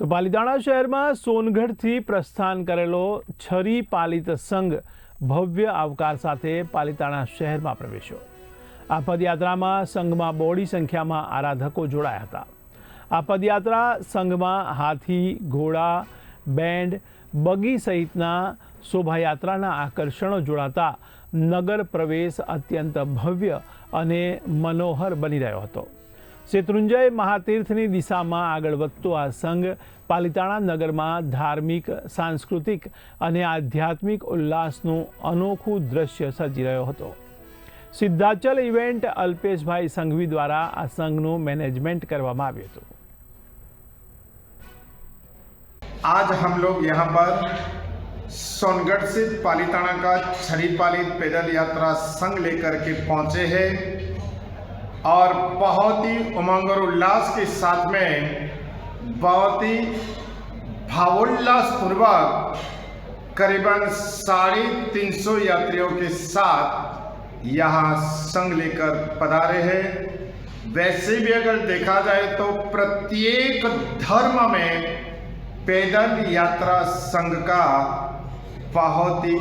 તો પાલિતાણા શહેરમાં સોનગઢથી પ્રસ્થાન કરેલો છરી પાલિત સંઘ ભવ્ય આવકાર સાથે પાલિતાણા શહેરમાં પ્રવેશ્યો. આ પદયાત્રામાં સંઘમાં બોડી સંખ્યામાં આરાધકો જોડાયા હતા. આ પદયાત્રા સંઘમાં હાથી, ઘોડા બેન્ડ બગી સહિતના શોભાયાત્રાના આકર્ષણો જોડાતા નગર પ્રવેશ અત્યંત ભવ્ય અને મનોહર બની રહ્યો હતો. શેત્રુંજય મહાતીર્થની દિશામાં આગળ વધતો આ સંઘ પાલિતાણા નગરમાં ધાર્મિક સાંસ્કૃતિક અને આધ્યાત્મિક ઉલ્લાસનું અનોખું દ્રશ્ય સર્જી રહ્યો હતો સિદ્ધાચલ ઇવેન્ટ અલ્પેશભાઈ સંઘવી દ્વારા આ સંઘનું મેનેજમેન્ટ કરવામાં આવ્યું હતું आज हम लोग यहाँ पर सोनगढ़ से पालीताना का छड़ी पालित पैदल यात्रा संघ लेकर के पहुँचे हैं और बहुत ही उमंग और उल्लास के साथ में बहुत ही भावोल्लास पूर्वक करीबन साढ़े तीन सौ यात्रियों के साथ यहाँ संघ लेकर पधारे हैं। वैसे भी अगर देखा जाए तो प्रत्येक धर्म में पैदल यात्रा संघ का बहुत ही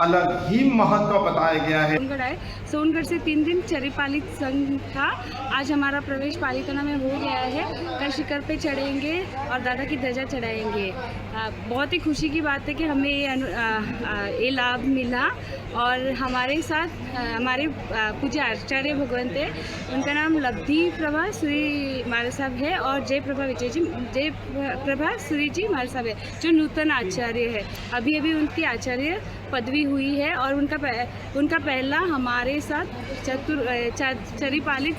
अलग ही महत्व बताया गया है। सोनगढ़ आए। सोनगढ़ से तीन दिन चरीपालित संघ था। आज हमारा प्रवेश पालिताना में हो गया है। कल शिखर पे चढ़ेंगे और दादा की ध्वजा चढ़ाएँगे। बहुत ही खुशी की बात है कि हमें ये ये लाभ मिला और हमारे साथ हमारे पूज्य आचार्य भगवंत है। उनका नाम लब्धि प्रभा श्री मारे साहब है और जय प्रभा विजय जी, जय प्रभा श्री जी मारे साहब है, जो नूतन आचार्य है। अभी अभी उनकी आचार्य पदवी हुई है और उनका पह- उनका पहला हमारे साथ चतुर चरीपालित